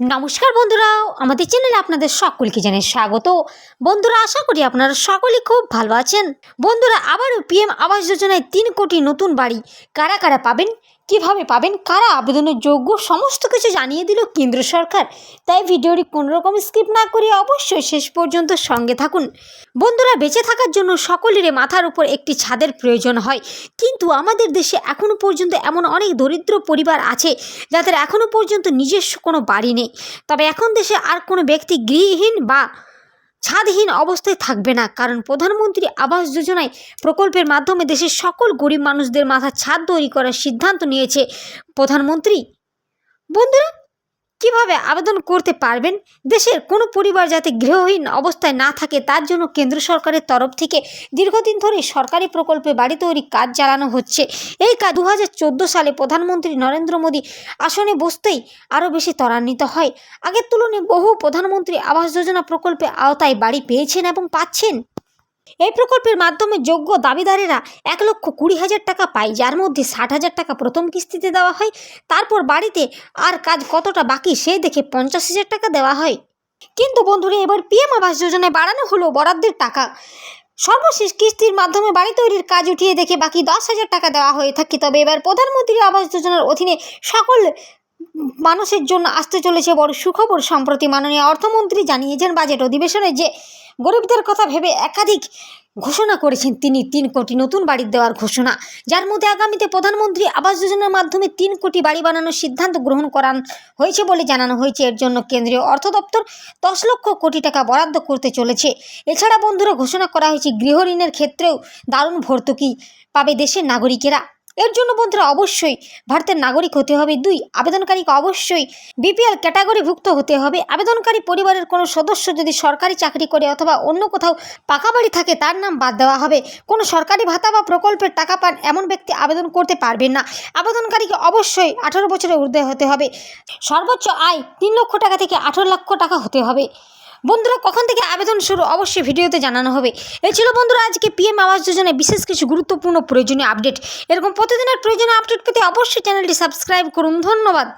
নমস্কার বন্ধুরা, আমাদের চ্যানেলে আপনাদের সকলকে জানাই স্বাগত। বন্ধুরা, আশা করি আপনারা সকলেই খুব ভালো আছেন। বন্ধুরা, আবারও পিএম আবাস যোজনায় তিন কোটি নতুন বাড়ি কারা কারা পাবেন? কীভাবে পাবেন? কারা আবেদনের যোগ্য? সমস্ত কিছু জানিয়ে দিল কেন্দ্র সরকার। তাই ভিডিওটি কোনোরকম স্কিপ না করে অবশ্যই শেষ পর্যন্ত সঙ্গে থাকুন। বন্ধুরা, বেঁচে থাকার জন্য সকলেরই মাথার উপর একটি ছাদের প্রয়োজন হয়। কিন্তু আমাদের দেশে এখনও পর্যন্ত এমন অনেক দরিদ্র পরিবার আছে, যাদের এখনও পর্যন্ত নিজস্ব কোনো বাড়ি নেই। তবে এখন দেশে আর কোনো ব্যক্তি গৃহহীন বা ছাদহীন অবস্থায় থাকবে না। কারণ প্রধানমন্ত্রী আবাস যোজনায় প্রকল্পের মাধ্যমে দেশের সকল গরিব মানুষদের মাথা ছাদ তৈরি করার সিদ্ধান্ত নিয়েছে প্রধানমন্ত্রী। বন্ধুরা কীভাবে আবেদন করতে পারবেন? দেশের কোনো পরিবার যাতে গৃহহীন অবস্থায় না থাকে, তার জন্য কেন্দ্র সরকারের তরফ থেকে দীর্ঘদিন ধরে সরকারি প্রকল্পে বাড়ি তৈরি কাজ চালানো হচ্ছে। এই কাজ দু হাজার চোদ্দ সালে প্রধানমন্ত্রী নরেন্দ্র মোদী আসনে বসতেই আরও বেশি ত্বরান্বিত হয়। আগের তুলনায় বহু প্রধানমন্ত্রী আবাস যোজনা প্রকল্পে আওতায় বাড়ি পেয়েছেন এবং পাচ্ছেন। এই প্রকল্পের মাধ্যমে যোগ্য দাবিদারেরা এক লক্ষ কুড়ি হাজার টাকা পায়, যার মধ্যে ষাট হাজার টাকা প্রথম কিস্তিতে দেওয়া হয়। তারপর বাড়িতে আর কাজ কতটা বাকি সে দেখে পঞ্চাশ হাজার টাকা দেওয়া হয়। কিন্তু বন্ধুরা, এবার পিএম আবাস যোজনায় বাড়ানো হলো বরাদ্দের টাকা। সর্বশেষ কিস্তির মাধ্যমে বাড়ি তৈরির কাজ উঠিয়ে দেখে বাকি দশ হাজার টাকা দেওয়া হয়ে থাকে। তবে এবার প্রধানমন্ত্রী আবাস যোজনার অধীনে সকল মানুষের জন্য আসতে চলেছে বড় সুখবর। সম্প্রতি মাননীয় অর্থমন্ত্রী জানিয়েছেন, বাজেট অধিবেশনে যে গরিবদের কথা ভেবে একাধিক ঘোষণা করেছেন তিনি। তিন কোটি নতুন বাড়ি দেওয়ার ঘোষণা, যার মধ্যে আগামীতে প্রধানমন্ত্রী আবাস যোজনার মাধ্যমে তিন কোটি বাড়ি বানানোর সিদ্ধান্ত গ্রহণ করান হয়েছে বলে জানানো হয়েছে। এর জন্য কেন্দ্রীয় অর্থ দপ্তর দশ লক্ষ কোটি টাকা বরাদ্দ করতে চলেছে। এছাড়া বন্ধুরা, ঘোষণা করা হয়েছে গৃহঋণের ক্ষেত্রেও দারুণ ভর্তুকি পাবে দেশের নাগরিকেরা। এর জন্য বন্ধুরা অবশ্যই ভারতের নাগরিক হতে হবে। দুই, আবেদনকারীকে অবশ্যই বিপিএল ক্যাটাগরিভুক্ত হতে হবে। আবেদনকারী পরিবারের কোনো সদস্য যদি সরকারি চাকরি করে অথবা অন্য কোথাও পাকা বাড়ি থাকে, তার নাম বাদ দেওয়া হবে। কোনো সরকারি ভাতা বা প্রকল্পের টাকা পান এমন ব্যক্তি আবেদন করতে পারবেন না। আবেদনকারীকে অবশ্যই আঠারো বছরের ঊর্ধ্বে হতে হবে। সর্বোচ্চ আয় তিন লক্ষ টাকা থেকে আঠারো লক্ষ টাকা হতে হবে। বন্ধুরা, কখন থেকে আবেদন শুরু? অবশ্যই ভিডিওতে জানানো হবে। এ ছিল বন্ধুরা আজকে পিএম আবাস যোজনায় বিশেষ কিছু গুরুত্বপূর্ণ প্রয়োজনীয় আপডেট। এরকম প্রতিদিনের প্রয়োজনীয় আপডেট পেতে অবশ্যই চ্যানেলটি সাবস্ক্রাইব করুন। ধন্যবাদ।